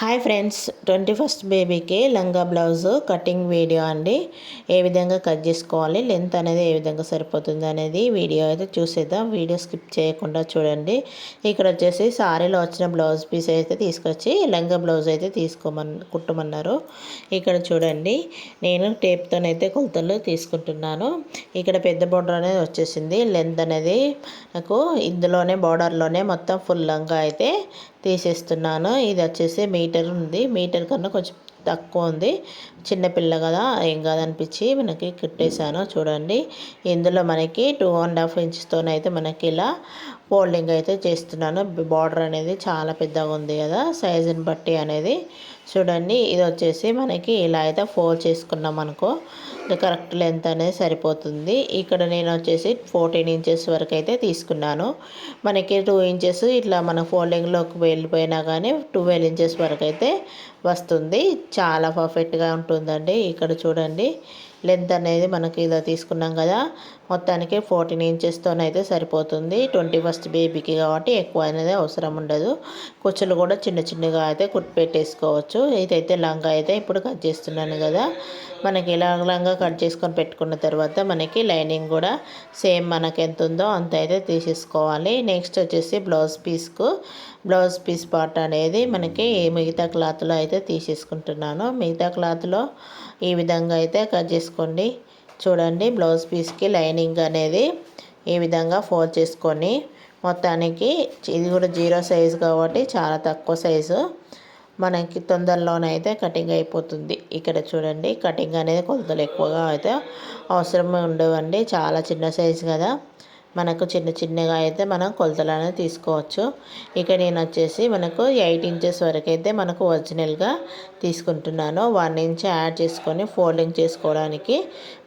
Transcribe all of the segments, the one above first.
Hi friends twenty first బేబీకి లంగా blouse cutting video అండి. ఏ విధంగా కట్ చేసుకోవాలి లెంత్ అనేది ఏ విధంగా సరిపోతుంది అనేది వీడియో అయితే చూసేద్దాం. వీడియో స్కిప్ చేయకుండా చూడండి. ఇక్కడ వచ్చేసి సారీలో వచ్చిన బ్లౌజ్ పీస్ అయితే తీసుకొచ్చి లంగా బ్లౌజ్ అయితే తీసుకోమన్ కుట్టమన్నారు. ఇక్కడ చూడండి నేను టేప్తోనైతే కొలతలు తీసుకుంటున్నాను. ఇక్కడ పెద్ద బోర్డర్ అనేది వచ్చేసింది. లెంత్ అనేది నాకు ఇందులోనే బార్డర్లోనే మొత్తం ఫుల్ లంగా అయితే తీసేస్తున్నాను. ఇది వచ్చేసి మీటర్ ఉంది. మీటర్ కన్నా కొంచెం తక్కువ ఉంది. చిన్నపిల్ల కదా ఏం కాదనిపించి మనకి కుట్టేశాను. చూడండి. ఇందులో మనకి టూ అండ్ హాఫ్ ఇంచ్తోనైతే మనకి ఇలా ఫోల్డింగ్ అయితే చేస్తున్నాను. బార్డర్ అనేది చాలా పెద్దగా ఉంది కదా సైజుని బట్టి అనేది. చూడండి ఇది వచ్చేసి మనకి ఇలా అయితే ఫోల్డ్ చేసుకున్నాం అనుకో కరెక్ట్ లెంత్ అనేది సరిపోతుంది. ఇక్కడ నేను వచ్చేసి ఫోర్టీన్ ఇంచెస్ వరకు అయితే తీసుకున్నాను. మనకి టూ ఇంచెస్ ఇట్లా మన ఫోల్డింగ్లోకి వెళ్ళిపోయినా కానీ ట్వెల్వ్ ఇంచెస్ వరకు అయితే వస్తుంది. చాలా పర్ఫెక్ట్గా ఉంటుందండి. ఇక్కడ చూడండి లెంత్ అనేది మనకి ఇలా తీసుకున్నాం కదా. మొత్తానికి ఫోర్టీన్ ఇంచెస్తోనైతే సరిపోతుంది. ట్వంటీ ఫస్ట్ బేబీకి కాబట్టి ఎక్కువ అనేది అవసరం ఉండదు. కుచ్చులు కూడా చిన్న చిన్నగా అయితే కుట్టి పెట్టేసుకోవచ్చు. ఇదైతే లంగా అయితే ఇప్పుడు కట్ చేస్తున్నాను కదా. మనకి ఇలా లంగా కట్ చేసుకొని పెట్టుకున్న తర్వాత మనకి లైనింగ్ కూడా సేమ్ మనకి ఎంత ఉందో అంత అయితే తీసేసుకోవాలి. నెక్స్ట్ వచ్చేసి బ్లౌజ్ పీస్కు బ్లౌజ్ పీస్ పార్ట్ అనేది మనకి మిగతా క్లాత్లో అయితే తీసేసుకుంటున్నాను. మిగతా క్లాత్లో ఈ విధంగా అయితే కట్ చేసుకోండి. చూడండి బ్లౌజ్ పీస్కి లైనింగ్ అనేది ఈ విధంగా ఫోల్డ్ చేసుకొని మొత్తానికి ఇది కూడా జీరో సైజు కాబట్టి చాలా తక్కువ సైజు. మనకి తొందరలోనైతే కటింగ్ అయిపోతుంది. ఇక్కడ చూడండి కటింగ్ అనేది కొలతలు ఎక్కువగా అయితే అవసరం ఉండవండి. చాలా చిన్న సైజు కదా. మనకు చిన్న చిన్నగా అయితే మనం కొలతలు అనేది తీసుకోవచ్చు. ఇక నేను వచ్చేసి మనకు ఎయిట్ ఇంచెస్ వరకు అయితే మనకు ఒరిజినల్గా తీసుకుంటున్నాను. వన్ ఇంచ్ యాడ్ చేసుకొని ఫోల్డింగ్ చేసుకోవడానికి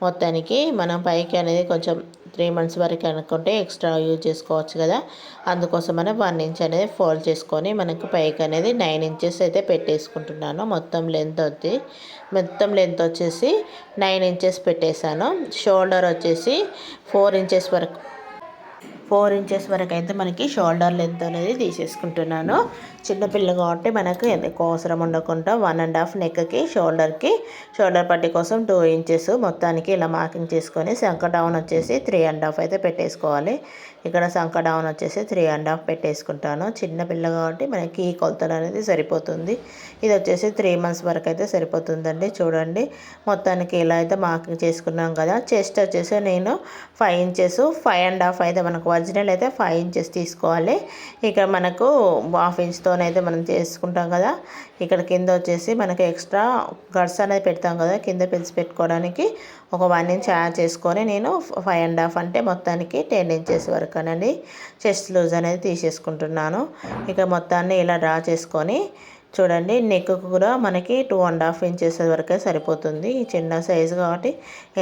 మొత్తానికి మనం పైకి అనేది కొంచెం త్రీ మంత్స్ వరకు అనుకుంటే ఎక్స్ట్రా యూజ్ చేసుకోవచ్చు కదా. అందుకోసం మనం వన్ ఇంచ్ అనేది ఫోల్డ్ చేసుకొని మనకు పైకి అనేది నైన్ ఇంచెస్ అయితే పెట్టేసుకుంటున్నాను. మొత్తం లెంత్ వచ్చి మొత్తం లెంత్ వచ్చేసి నైన్ ఇంచెస్ పెట్టేశాను. షోల్డర్ వచ్చేసి ఫోర్ ఇంచెస్ వరకు ఫోర్ ఇంచెస్ వరకు అయితే మనకి షోల్డర్ లెంత్ అనేది తీసేసుకుంటున్నాను. చిన్నపిల్ల కాబట్టి మనకు ఎక్కువ అవసరం ఉండకుండా వన్ అండ్ హాఫ్ నెక్కి షోల్డర్కి షోల్డర్ పట్టి కోసం టూ ఇంచెస్ మొత్తానికి ఇలా మార్కింగ్ చేసుకొని శంక డౌన్ వచ్చేసి త్రీ అండ్ హాఫ్ అయితే పెట్టేసుకోవాలి. ఇక్కడ శంఖ డౌన్ వచ్చేసి త్రీ అండ్ హాఫ్ పెట్టేసుకుంటాను. చిన్నపిల్ల కాబట్టి మనకి ఈ కొలతలు అనేది సరిపోతుంది. ఇది వచ్చేసి త్రీ మంత్స్ వరకు అయితే సరిపోతుందండి. చూడండి మొత్తానికి ఇలా అయితే మార్కింగ్ చేసుకున్నాం కదా. చెస్ట్ వచ్చేసి నేను five inches five and half అయితే మనకు ఒరిజినల్ అయితే ఫైవ్ ఇంచెస్ తీసుకోవాలి. ఇక్కడ మనకు హాఫ్ ఇంచ్తోనైతే మనం చేసుకుంటాం కదా. ఇక్కడ కింద వచ్చేసి మనకు ఎక్స్ట్రా గడ్స్ అనేది పెడతాం కదా కింద పిలిచి పెట్టుకోవడానికి. ఒక వన్ ఇంచ్ యాడ్ చేసుకొని నేను ఫైవ్ అండ్ హాఫ్ అంటే మొత్తానికి టెన్ ఇంచెస్ వరకు అనేది చెస్ట్ లూజ్ అనేది తీసేసుకుంటున్నాను. ఇక మొత్తాన్ని ఇలా డ్రా చేసుకొని చూడండి నెక్ కూడా మనకి టూ అండ్ హాఫ్ ఇంచెస్ వరకే సరిపోతుంది. చిన్న సైజు కాబట్టి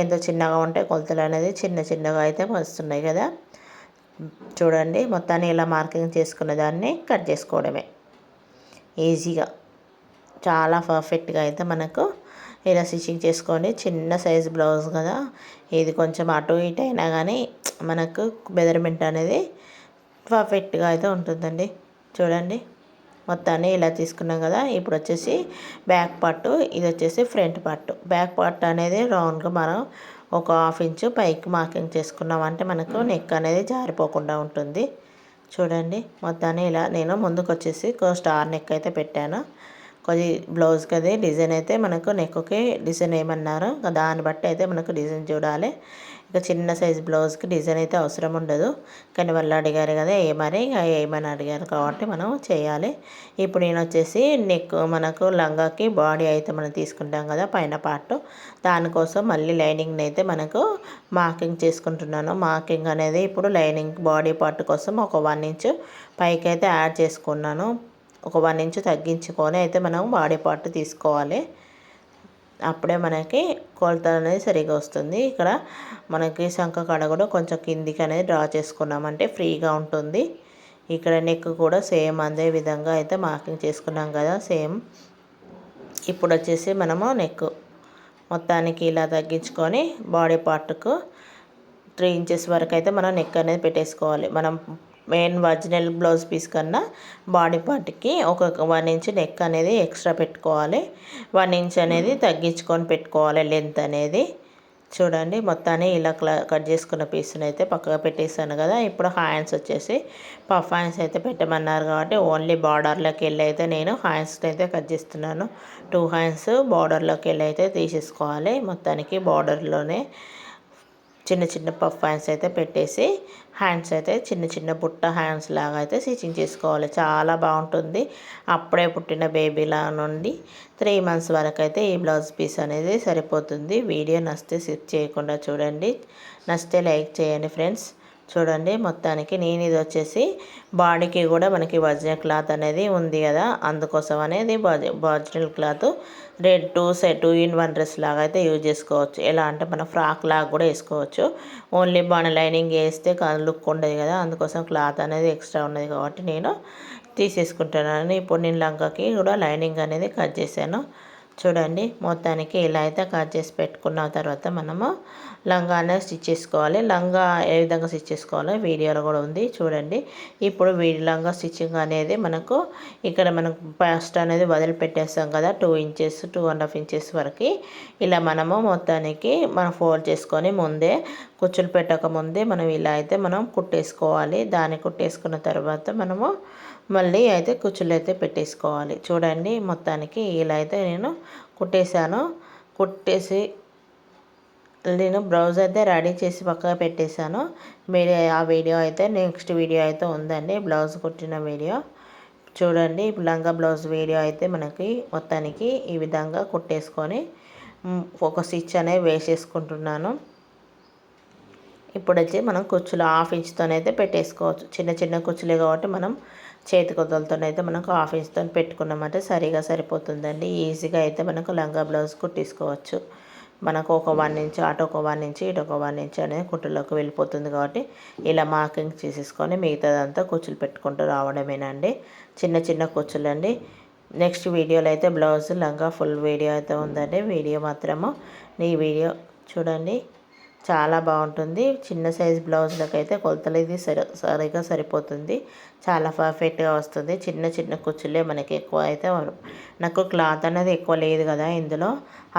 ఎంత చిన్నగా ఉంటే కొలతలు అనేది చిన్న చిన్నగా అయితే వస్తున్నాయి కదా. చూడండి మొత్తాన్ని ఇలా మార్కింగ్ చేసుకున్న దాన్ని కట్ చేసుకోవడమే. ఈజీగా. చాలా పర్ఫెక్ట్గా అయితే మనకు ఇలా స్టిచ్చింగ్ చేసుకోండి. చిన్న సైజ్ బ్లౌజ్ కదా. ఇది కొంచెం అటు ఇటు అయినా కానీ మనకు బెదర్మెంట్ అనేది పర్ఫెక్ట్గా అయితే ఉంటుందండి. చూడండి మొత్తాన్ని ఇలా తీసుకున్నాం కదా. ఇప్పుడు వచ్చేసి బ్యాక్ పార్ట్ ఇది వచ్చేసి ఫ్రంట్ పార్ట్. బ్యాక్ పార్ట్ అనేది రౌండ్గా మనం ఒక హాఫ్ ఇంచు పైకి మార్కింగ్ చేసుకున్నాం. అంటే మనకు నెక్ అనేది జారిపోకుండా ఉంటుంది. చూడండి మొత్తాన్ని ఇలా నేను ముందుకు వచ్చేసి స్టార్ నెక్ అయితే పెట్టాను. కొద్ది బ్లౌజ్కి అది డిజైన్ అయితే మనకు నెక్కి డిజైన్ ఏమన్నారు. దాన్ని బట్టి అయితే మనకు డిజైన్ చూడాలి. ఇక చిన్న సైజ్ బ్లౌజ్కి డిజైన్ అయితే అవసరం ఉండదు. కానీ వాళ్ళు అడిగారు కదా ఏమని ఏమని అడిగారు కాబట్టి మనం చేయాలి. ఇప్పుడు నేను వచ్చేసి నెక్ మనకు లంగాకి బాడీ అయితే మనం తీసుకుంటాం కదా పైన పార్ట్. దానికోసం మళ్ళీ లైనింగ్ని అయితే మనకు మార్కింగ్ చేసుకుంటున్నాను. మార్కింగ్ అనేది ఇప్పుడు లైనింగ్ బాడీ పార్ట్ కోసం ఒక వన్ ఇంచ్ పైకి అయితే యాడ్ చేసుకున్నాను. ఒక వన్ ఇంచ్ తగ్గించుకొని అయితే మనం బాడీ పార్ట్ తీసుకోవాలి. అప్పుడే మనకి కొలత అనేది సరిగా వస్తుంది. ఇక్కడ మనకి శంఖ కాడ కూడా కొంచెం కిందికి అనేది డ్రా చేసుకున్నామంటే ఫ్రీగా ఉంటుంది. ఇక్కడ నెక్ కూడా సేమ్ అదే విధంగా అయితే మార్కింగ్ చేసుకున్నాం కదా సేమ్. ఇప్పుడు వచ్చేసి మనము నెక్ మొత్తానికి ఇలా తగ్గించుకొని బాడీ పార్ట్కు త్రీ ఇంచెస్ వరకు అయితే మనం నెక్ అనేది పెట్టేసుకోవాలి. మనం మెయిన్ ఒరిజినల్ బ్లౌజ్ పీస్ కన్నా బాడీ పార్ట్కి ఒక వన్ ఇంచ్ నెక్ అనేది ఎక్స్ట్రా పెట్టుకోవాలి. వన్ ఇంచ్ అనేది తగ్గించుకొని పెట్టుకోవాలి లెంత్ అనేది. చూడండి మొత్తాన్ని ఇలా కట్ చేసుకున్న పీస్ని అయితే పక్కగా పెట్టేసాను కదా. ఇప్పుడు హ్యాండ్స్ వచ్చేసి పఫ్ హ్యాండ్స్ అయితే పెట్టమన్నారు కాబట్టి ఓన్లీ బార్డర్లోకి వెళ్ళి అయితే నేను హ్యాండ్స్ని అయితే కట్ చేస్తున్నాను. టూ హ్యాండ్స్ బార్డర్లోకి వెళ్ళి అయితే తీసేసుకోవాలి. మొత్తానికి బార్డర్లోనే చిన్న చిన్న పఫ్ హ్యాండ్స్ అయితే పెట్టేసి హ్యాండ్స్ అయితే చిన్న చిన్న బుట్ట హ్యాండ్స్ లాగా అయితే స్టిచ్చింగ్ చేసుకోవాలి. చాలా బాగుంటుంది. అప్పుడే పుట్టిన బేబీలా నుండి త్రీ మంత్స్ వరకు అయితే ఈ బ్లౌజ్ పీస్ అనేది సరిపోతుంది. వీడియో నచ్చితే స్కిప్ చేయకుండా చూడండి. నచ్చితే లైక్ చేయండి ఫ్రెండ్స్ చూడండి మొత్తానికి నేను ఇది వచ్చేసి బాడీకి కూడా మనకి ఒరిజినల్ క్లాత్ అనేది ఉంది కదా. అందుకోసం అనేది original cloth red two set two in one dress లాగా అయితే యూజ్ చేసుకోవచ్చు. ఎలా అంటే మన ఫ్రాక్ లాగా కూడా వేసుకోవచ్చు. ఓన్లీ బాణ లైనింగ్ వేస్తే లుక్ ఉండదు కదా. అందుకోసం క్లాత్ అనేది ఎక్స్ట్రా ఉన్నది కాబట్టి నేను తీసేసుకుంటున్నాను ఇప్పుడు నేను లంకకి కూడా లైనింగ్ అనేది కట్ చేశాను. చూడండి మొత్తానికి ఇలా అయితే కట్ చేసి పెట్టుకున్న తర్వాత మనము లంగా అనేది స్టిచ్ చేసుకోవాలి. లంగా ఏ విధంగా స్టిచ్ చేసుకోవాలో వీడియోలో కూడా ఉంది చూడండి. ఇప్పుడు వీడి లంగా స్టిచ్చింగ్ అనేది మనకు ఇక్కడ మనం ఫస్ట్ అనేది వదిలిపెట్టేస్తాం కదా two inches two and half inches వరకు. ఇలా మనము మొత్తానికి మనం ఫోల్డ్ చేసుకొని ముందే కుచ్చులు పెట్టక ముందే మనం ఇలా అయితే మనం కుట్టేసుకోవాలి. దాన్ని కుట్టేసుకున్న తర్వాత మనము మళ్ళీ అయితే కుచ్చులు అయితే పెట్టేసుకోవాలి. చూడండి మొత్తానికి ఇలా అయితే నేను కుట్టేశాను. కుట్టేసి నేను బ్లౌజ్ అయితే రెడీ చేసి పక్కగా పెట్టేశాను. మీరు ఆ వీడియో అయితే నెక్స్ట్ వీడియో అయితే ఉందండి బ్లౌజ్ కుట్టిన వీడియో. చూడండి లంగా బ్లౌజ్ వీడియో అయితే మనకి మొత్తానికి ఈ విధంగా కుట్టేసుకొని ఒక స్టిచ్ అనేది వేసేసుకుంటున్నాను. ఇప్పుడు వచ్చి మనం కుచ్చులు హాఫ్ ఇంచ్తోనైతే పెట్టేసుకోవచ్చు. చిన్న చిన్న కుచ్చులే కాబట్టి మనం చేతి కొద్దలతోనైతే మనకు హాఫ్ ఇంచ్తో పెట్టుకున్నామంటే సరిగా సరిపోతుందండి. ఈజీగా అయితే మనకు లంగా బ్లౌజ్ కుట్టించుకోవచ్చు మనకు ఒక వన్ ఇంచ్ అటు ఒక వన్ ఇంచ్ ఇటు ఒక వన్ ఇంచ్ అనేది కుట్టులోకి వెళ్ళిపోతుంది కాబట్టి ఇలా మార్కింగ్ చేసేసుకొని మిగతాదంతా కుచ్చులు పెట్టుకుంటూ రావడమేనండి. చిన్న చిన్న కుచ్చులండి. నెక్స్ట్ వీడియోలో అయితే బ్లౌజ్ లంగా ఫుల్ వీడియో అయితే ఉందండి. వీడియో మాత్రము నీ వీడియో చూడండి. చాలా బాగుంటుంది. చిన్న సైజ్ బ్లౌజ్లకు అయితే కొలతలు ఇది సరి సరిగా సరిపోతుంది. చాలా పర్ఫెక్ట్గా వస్తుంది. చిన్న చిన్న కుచ్చులే మనకి ఎక్కువ అయితే నాకు క్లాత్ అనేది ఎక్కువ లేదు కదా ఇందులో.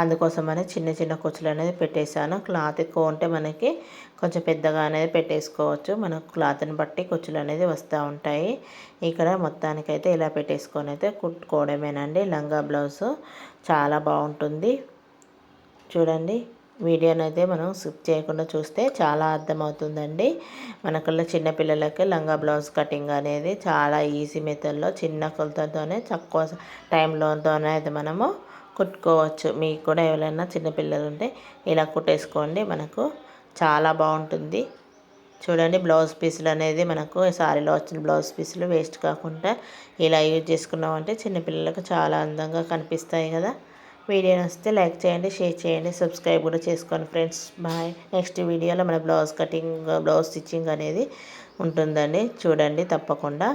అందుకోసమని చిన్న చిన్న కుచ్చులు అనేది పెట్టేశాను. క్లాత్ ఎక్కువ ఉంటే మనకి కొంచెం పెద్దగా అనేది పెట్టేసుకోవచ్చు. మనకు క్లాత్ని బట్టి కుచ్చులు అనేది వస్తూ ఉంటాయి. ఇక్కడ మొత్తానికైతే ఇలా పెట్టేసుకొని అయితే కుట్టుకోవడమేనండి. లంగా బ్లౌజ్ చాలా బాగుంటుంది. చూడండి. వీడియోని అయితే మనం స్కిప్ చేయకుండా చూస్తే చాలా అర్థమవుతుందండి. మనకుள்ள చిన్నపిల్లలకి లంగా బ్లౌజ్ కటింగ్ అనేది చాలా ఈజీ మెథడ్లో చిన్న కొలతతోనే తక్కువ టైంలోతోనే అయితే మనము కుట్టుకోవచ్చు. మీకు కూడా ఎవరైనా చిన్నపిల్లలు ఉంటే ఇలా కుట్టేసుకోండి. మనకు చాలా బాగుంటుంది. చూడండి బ్లౌజ్ పీసులు అనేది మనకు సారీలో వచ్చిన బ్లౌజ్ పీసులు వేస్ట్ కాకుండా ఇలా యూజ్ చేసుకున్నామంటే చిన్నపిల్లలకు చాలా అందంగా కనిపిస్తాయి కదా. వీడియో నచ్చితే లైక్ చేయండి షేర్ చేయండి సబ్స్క్రైబ్ కూడా చేసుకోండి ఫ్రెండ్స్. బాయ్. నెక్స్ట్ వీడియోలో మన బ్లౌజ్ కటింగ్ బ్లౌజ్ స్టిచ్చింగ్ అనేది ఉంటుందండి. చూడండి తప్పకుండా.